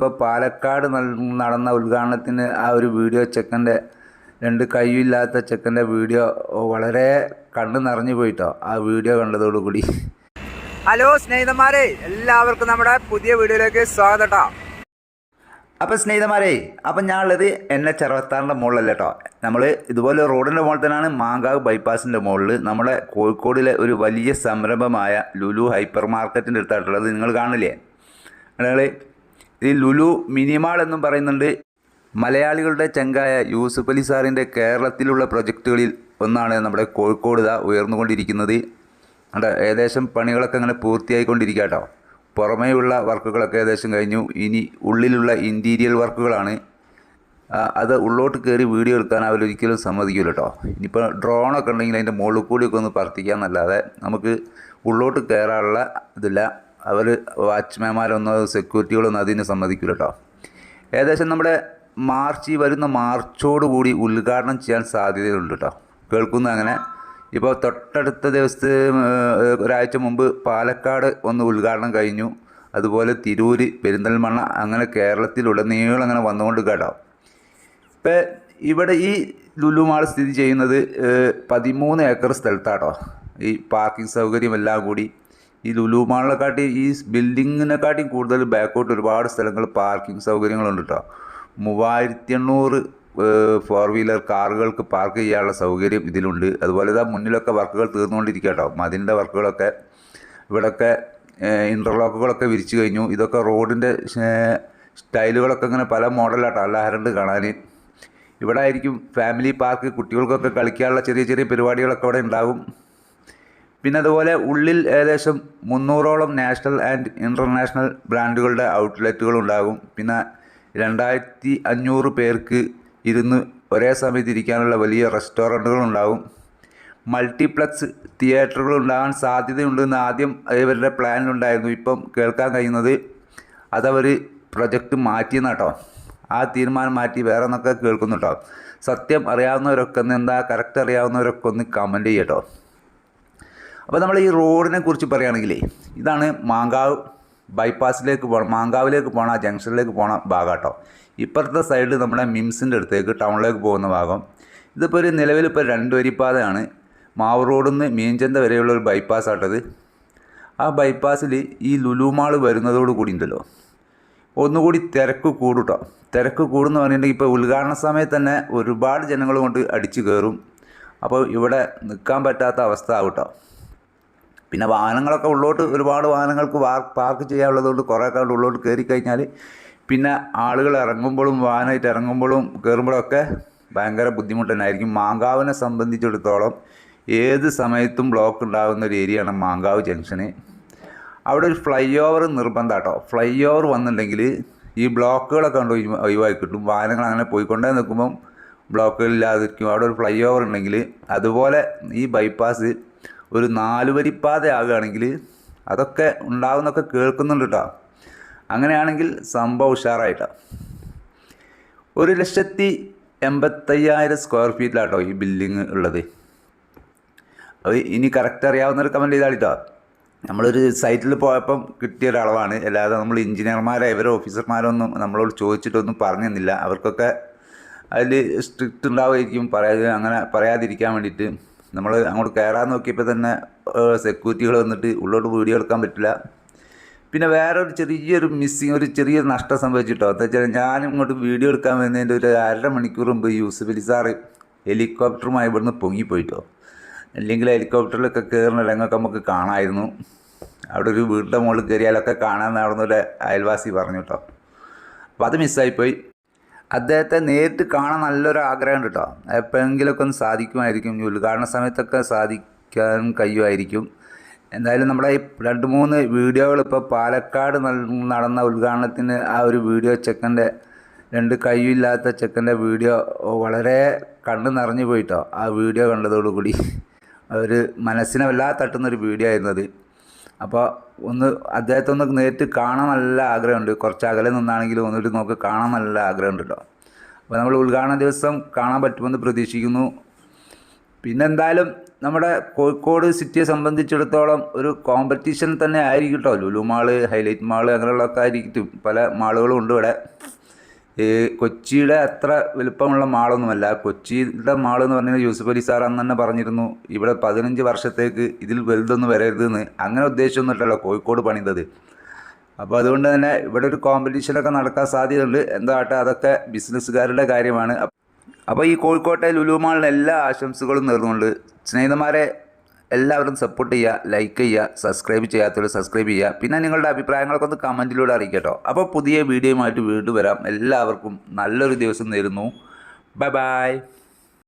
ഇപ്പോൾ പാലക്കാട് നടന്ന ഉദ്ഘാടനത്തിന് ആ ഒരു വീഡിയോ ചെക്കന്റെ രണ്ട് കൈയില്ലാത്ത ചെക്കന്റെ വീഡിയോ വളരെ കണ്ണ് നിറഞ്ഞു പോയിട്ടോ ആ വീഡിയോ കണ്ടതോടുകൂടി. ഹലോ സ്നേഹിതന്മാരെ എല്ലാവർക്കും നമ്മുടെ പുതിയ വീഡിയോയിലേക്ക് സ്വാഗതം. കേട്ടോ അപ്പോൾ സ്നേഹിതന്മാരെ അപ്പം ഞാനുള്ളത് എൻ എച്ച് അറുപത്താറിന്റെ മുകളിലല്ല കേട്ടോ നമ്മൾ ഇതുപോലെ റോഡിന്റെ മുകളിൽ തന്നെയാണ് മാങ്കാവ് ബൈപ്പാസിന്റെ മുകളിൽ നമ്മുടെ കോഴിക്കോടിലെ ഒരു വലിയ സംരംഭമായ ലുലു ഹൈപ്പർ മാർക്കറ്റിന്റെ അടുത്തായിട്ടുള്ളത് നിങ്ങൾ കാണില്ലേ? നിങ്ങൾ ഈ ലുലു മിനിമാൾ എന്നും പറയുന്നുണ്ട്. മലയാളികളുടെ ചങ്കായ യൂസുഫ് അലി സാറിന്റെ കേരളത്തിലുള്ള പ്രൊജക്റ്റുകളിൽ ഒന്നാണ് നമ്മുടെ കോഴിക്കോട് ഇതാ ഉയർന്നുകൊണ്ടിരിക്കുന്നത്. ഏകദേശം പണികളൊക്കെ അങ്ങനെ പൂർത്തിയായിക്കൊണ്ടിരിക്കുക കേട്ടോ. പുറമേയുള്ള വർക്കുകളൊക്കെ ഏകദേശം കഴിഞ്ഞു. ഇനി ഉള്ളിലുള്ള ഇന്റീരിയൽ വർക്കുകളാണ് അത് ഉള്ളോട്ട് കയറി വീഡിയോ എടുക്കാൻ അവരൊരിക്കലും സമ്മതിക്കില്ല കേട്ടോ. ഇനിയിപ്പോൾ ഡ്രോണൊക്കെ ഉണ്ടെങ്കിൽ അതിന്റെ മുകളിൽ കൂടിയൊക്കെ ഒന്ന് പറത്തിക്കാന്നല്ലാതെ നമുക്ക് ഉള്ളോട്ട് കയറാനുള്ള ഇതില്ല. അവർ വാച്ച്മാൻമാരൊന്നും സെക്യൂരിറ്റികളൊന്നും അതിന് സമ്മതിക്കില്ല കേട്ടോ ഏകദേശം നമ്മുടെ മാർച്ച് ഈ വരുന്ന മാർച്ചോടുകൂടി ഉദ്ഘാടനം ചെയ്യാൻ സാധ്യതയുണ്ട് കേട്ടോ കേൾക്കുന്നു അങ്ങനെ. ഇപ്പോൾ തൊട്ടടുത്ത ദിവസത്തെ ഒരാഴ്ച മുമ്പ് പാലക്കാട് ഒന്ന് ഉദ്ഘാടനം കഴിഞ്ഞു. അതുപോലെ തിരൂര് പെരിന്തൽമണ്ണ അങ്ങനെ കേരളത്തിലുടനീളം അങ്ങനെ വന്നുകൊണ്ട് കേട്ടോ. ഇപ്പം ഇവിടെ ഈ ലുലു മാൾ സ്ഥിതി ചെയ്യുന്നത് പതിമൂന്ന് ഏക്കർ സ്ഥലത്താട്ടോ ഈ പാർക്കിംഗ് സൗകര്യം എല്ലാം കൂടി ഈ ലുലു മാളിനെക്കാട്ടി ഈ ബിൽഡിങ്ങിനെക്കാട്ടിയും കൂടുതൽ ബാക്കോട്ട് ഒരുപാട് സ്ഥലങ്ങൾ പാർക്കിംഗ് സൗകര്യങ്ങളുണ്ട് കേട്ടോ മൂവായിരത്തി എണ്ണൂറ് ഫോർ വീലർ കാറുകൾക്ക് പാർക്ക് ചെയ്യാനുള്ള സൗകര്യം ഇതിലുണ്ട്. അതുപോലെ ഇതാ മുന്നിലൊക്കെ വർക്കുകൾ തീർന്നുകൊണ്ടിരിക്കുക കേട്ടോ മതിന്റെ വർക്കുകളൊക്കെ ഇവിടൊക്കെ ഇന്റർലോക്കുകളൊക്കെ വിരിച്ചു കഴിഞ്ഞു. ഇതൊക്കെ റോഡിന്റെ സ്റ്റൈലുകളൊക്കെ ഇങ്ങനെ പല മോഡലാട്ടോ അല്ലാഹരണ്ട് കാണാൻ ഇവിടെ ആയിരിക്കും ഫാമിലി പാർക്ക് കുട്ടികൾക്കൊക്കെ കളിക്കാനുള്ള ചെറിയ ചെറിയ പരിപാടികളൊക്കെ അവിടെ ഉണ്ടാകും പിന്നെ അതുപോലെ ഉള്ളിൽ ഏകദേശം മുന്നൂറോളം നാഷണൽ ആൻഡ് ഇന്റർനാഷണൽ ബ്രാൻഡുകളുടെ ഔട്ട്ലെറ്റുകൾ ഉണ്ടാകും. പിന്നെ രണ്ടായിരത്തി അഞ്ഞൂറ് പേർക്ക് ഇരുന്ന് ഒരേ സമയത്ത് ഇരിക്കാനുള്ള വലിയ റെസ്റ്റോറന്റുകൾ ഉണ്ടാകും. മൾട്ടിപ്ലക്സ് തിയേറ്ററുകൾ ഉണ്ടാകാൻ സാധ്യതയുണ്ടെന്ന് ആദ്യം ഇവരുടെ പ്ലാനിലുണ്ടായിരുന്നു ഇപ്പം കേൾക്കാൻ കഴിയുന്നത് അതവർ പ്രൊജക്റ്റ് മാറ്റിയെന്നാട്ടോ ആ തീരുമാനം മാറ്റി വേറെ എന്നൊക്കെ കേൾക്കുന്നു കേട്ടോ സത്യം അറിയാവുന്നവരൊക്കെ ഒന്ന് എന്താ കറക്റ്റ് അറിയാവുന്നവരൊക്കെ ഒന്ന് കമന്റ് ചെയ്യട്ടോ അപ്പോൾ നമ്മൾ ഈ റോഡിനെ കുറിച്ച് പറയുകയാണെങ്കിലേ ഇതാണ് മാങ്കാവ് ബൈപ്പാസിലേക്ക് പോകണം മാങ്കാവിലേക്ക് പോകണ ജംഗ്ഷനിലേക്ക് പോകണ ഭാഗം കേട്ടോ ഇപ്പുറത്തെ സൈഡിൽ നമ്മുടെ മിംസിന്റെ അടുത്തേക്ക് ടൗണിലേക്ക് പോകുന്ന ഭാഗം. ഇതിപ്പോൾ ഒരു നിലവിൽ ഇപ്പോൾ രണ്ട് വരിപ്പാതയാണ്. മാവ് റോഡിൽ നിന്ന് മീൻചന്ത വരെയുള്ള ഒരു ബൈപ്പാസ് ആട്ടത്. ആ ബൈപ്പാസിൽ ഈ ലുലുമാൾ വരുന്നതോട് കൂടി ഉണ്ടല്ലോ. ഒന്നുകൂടി തിരക്ക് കൂടുട്ടോ തിരക്ക് കൂടുന്ന പറഞ്ഞിട്ടുണ്ടെങ്കിൽ ഇപ്പോൾ ഉദ്ഘാടന സമയത്ത് തന്നെ ഒരുപാട് ജനങ്ങൾ കൊണ്ട് അടിച്ചു കയറും അപ്പോൾ ഇവിടെ നിൽക്കാൻ പറ്റാത്ത അവസ്ഥ ആവും കേട്ടോ പിന്നെ വാഹനങ്ങളൊക്കെ ഉള്ളോട്ട് ഒരുപാട് വാഹനങ്ങൾക്ക് പാർക്ക് ചെയ്യാനുള്ളതുകൊണ്ട് കുറേ അവിടെ ഉള്ളോട്ട് കയറി കഴിഞ്ഞാൽ പിന്നെ ആളുകൾ ഇറങ്ങുമ്പോഴും വാഹനമായിട്ട് ഇറങ്ങുമ്പോഴും കയറുമ്പോഴൊക്കെ ഭയങ്കര ബുദ്ധിമുട്ട് തന്നെ ആയിരിക്കും മാങ്കാവിനെ സംബന്ധിച്ചിടത്തോളം ഏത് സമയത്തും ബ്ലോക്ക് ഉണ്ടാകുന്ന ഒരു ഏരിയയാണ് മാങ്കാവ് ജംഗ്ഷന് അവിടെ ഒരു ഫ്ലൈ ഓവർ നിർബന്ധം കേട്ടോ ഫ്ലൈ ഓവർ വന്നിട്ടുണ്ടെങ്കിൽ ഈ ബ്ലോക്കുകളൊക്കെ ഒഴിവ് ഒഴിവാക്കി കിട്ടും. വാഹനങ്ങൾ അങ്ങനെ പോയിക്കൊണ്ടേ നിൽക്കുമ്പം ബ്ലോക്കുകളില്ലാതിരിക്കും അവിടെ ഒരു ഫ്ലൈ ഓവർ ഉണ്ടെങ്കിൽ അതുപോലെ ഈ ബൈപ്പാസ് ഒരു നാല് വരിപ്പാത ആകുകയാണെങ്കിൽ അതൊക്കെ ഉണ്ടാകുന്നൊക്കെ കേൾക്കുന്നുണ്ട് കേട്ടോ. അങ്ങനെയാണെങ്കിൽ സംഭവം ഉഷാറായിട്ടാണ് ഒരു ലക്ഷത്തി എൺപത്തയ്യായിരം സ്ക്വയർ ഫീറ്റിലാട്ടോ ഈ ബിൽഡിങ് ഉള്ളത്. അത് ഇനി കറക്റ്റ് അറിയാവുന്നവർ കമന്റ് ചെയ്താളിട്ടോ. നമ്മളൊരു സൈറ്റിൽ പോയപ്പം കിട്ടിയ ഒരളവാണ് അല്ലാതെ നമ്മൾ എഞ്ചിനീയർമാരെ ഇവരെ ഓഫീസർമാരൊന്നും നമ്മളോട് ചോദിച്ചിട്ടൊന്നും പറഞ്ഞു അവർക്കൊക്കെ അതിൽ സ്ട്രിക്റ്റ് ഉണ്ടാവുമായിരിക്കും. പറയാതെ അങ്ങനെ പറയാതിരിക്കാൻ വേണ്ടിയിട്ട് നമ്മൾ അങ്ങോട്ട് കയറാൻ നോക്കിയപ്പോൾ തന്നെ സെക്യൂരിറ്റികൾ വന്നിട്ട് ഉള്ളോട്ട് വീഡിയോ എടുക്കാൻ പറ്റില്ല. പിന്നെ വേറെ ഒരു ചെറിയൊരു മിസ്സിങ് ഒരു ചെറിയൊരു നഷ്ടം സംഭവിച്ചിട്ടോ? എന്താ വെച്ചാൽ ഞാൻ ഇങ്ങോട്ട് വീഡിയോ എടുക്കാൻ വരുന്നതിന്റെ ഒരു അര മണിക്കൂർ മുമ്പ് യൂസഫ് അലി സാറ് ഹെലികോപ്റ്ററുമായി ഇവിടുന്ന് പൊങ്ങിപ്പോയിട്ടോ അല്ലെങ്കിൽ ഹെലികോപ്റ്ററിലൊക്കെ കയറുന്ന രംഗമൊക്കെ നമുക്ക് കാണാമായിരുന്നു അവിടെ ഒരു വീടിന്റെ മുകളിൽ കയറിയാലൊക്കെ കാണാൻ നടന്നൊരു അയൽവാസി പറഞ്ഞു കേട്ടോ അപ്പോൾ അത് മിസ്സായിപ്പോയി അദ്ദേഹത്തെ നേരിട്ട് കാണാൻ നല്ലൊരു ആഗ്രഹമുണ്ട് കേട്ടോ എപ്പോഴെങ്കിലുമൊക്കെ ഒന്ന് സാധിക്കുമായിരിക്കും ഉദ്ഘാടന സമയത്തൊക്കെ സാധിക്കാൻ കഴിയുമായിരിക്കും. എന്തായാലും നമ്മുടെ ഈ രണ്ട് മൂന്ന് വീഡിയോകൾ ഇപ്പോൾ പാലക്കാട് നടന്ന ഉദ്ഘാടനത്തിന് ആ ഒരു വീഡിയോ ചെക്കന്റെ രണ്ട് കൈയില്ലാത്ത ചെക്കന്റെ വീഡിയോ വളരെ കണ്ണ് നിറഞ്ഞു പോയിട്ടോ ആ വീഡിയോ കണ്ടതോടുകൂടി. ഒരു മനസ്സിനെ വല്ലാതെ തട്ടുന്നൊരു വീഡിയോ ആയിരുന്നത് അപ്പോൾ ഒന്ന് അദ്ദേഹത്തെ ഒന്ന് നേരിട്ട് കാണാൻ നല്ല ആഗ്രഹമുണ്ട്. കുറച്ച് അകലെ നിന്നാണെങ്കിലും ഒന്നിട്ട് നമുക്ക് കാണാൻ നല്ല ആഗ്രഹമുണ്ട് കേട്ടോ അപ്പോൾ നമ്മൾ ഉദ്ഘാടന ദിവസം കാണാൻ പറ്റുമെന്ന് പ്രതീക്ഷിക്കുന്നു. പിന്നെ എന്തായാലും നമ്മുടെ കോഴിക്കോട് സിറ്റിയെ സംബന്ധിച്ചിടത്തോളം ഒരു കോമ്പറ്റീഷൻ തന്നെ ആയിരിക്കും കേട്ടോ. ലുലു മാൾ ഹൈലൈറ്റ് മാൾ അങ്ങനെയുള്ളതൊക്കെ ആയിരിക്കും. പല മാളുകളും ഉണ്ട് ഇവിടെ. ഈ കൊച്ചിയുടെ അത്ര വലുപ്പമുള്ള മാളൊന്നുമല്ല. കൊച്ചിയുടെ മാൾ എന്ന് പറഞ്ഞാൽ യൂസുഫ് അലി സാർ അന്ന് തന്നെ പറഞ്ഞിരുന്നു ഇവിടെ പതിനഞ്ച് വർഷത്തേക്ക് ഇതിൽ വലുതൊന്നും വരരുതെന്ന്. അങ്ങനെ ഉദ്ദേശമൊന്നുമില്ലല്ലോ കോഴിക്കോട് പണിതത്. അപ്പോൾ അതുകൊണ്ട് തന്നെ ഇവിടെ ഒരു കോമ്പറ്റീഷനൊക്കെ നടക്കാൻ സാധ്യതയുണ്ട്. എന്താട്ടെ അതൊക്കെ ബിസിനസ്സുകാരുടെ കാര്യമാണ്. അപ്പോൾ ഈ കോഴിക്കോട്ടെ ലുലു മാളിന് എല്ലാ ആശംസകളും നേർന്നുകൊണ്ട് സ്നേഹിതന്മാരെ എല്ലാവരും സപ്പോർട്ട് ചെയ്യുക ലൈക്ക് ചെയ്യുക സബ്സ്ക്രൈബ് ചെയ്യാത്തവർ സബ്സ്ക്രൈബ് ചെയ്യുക. പിന്നെ നിങ്ങളുടെ അഭിപ്രായങ്ങളൊക്കെ ഒന്ന് കമന്റിലൂടെ അറിയിക്കട്ടോ അപ്പോൾ പുതിയ വീഡിയോയുമായിട്ട് വീണ്ടും വരാം. എല്ലാവർക്കും നല്ലൊരു ദിവസം നേരുന്നു. Bye bye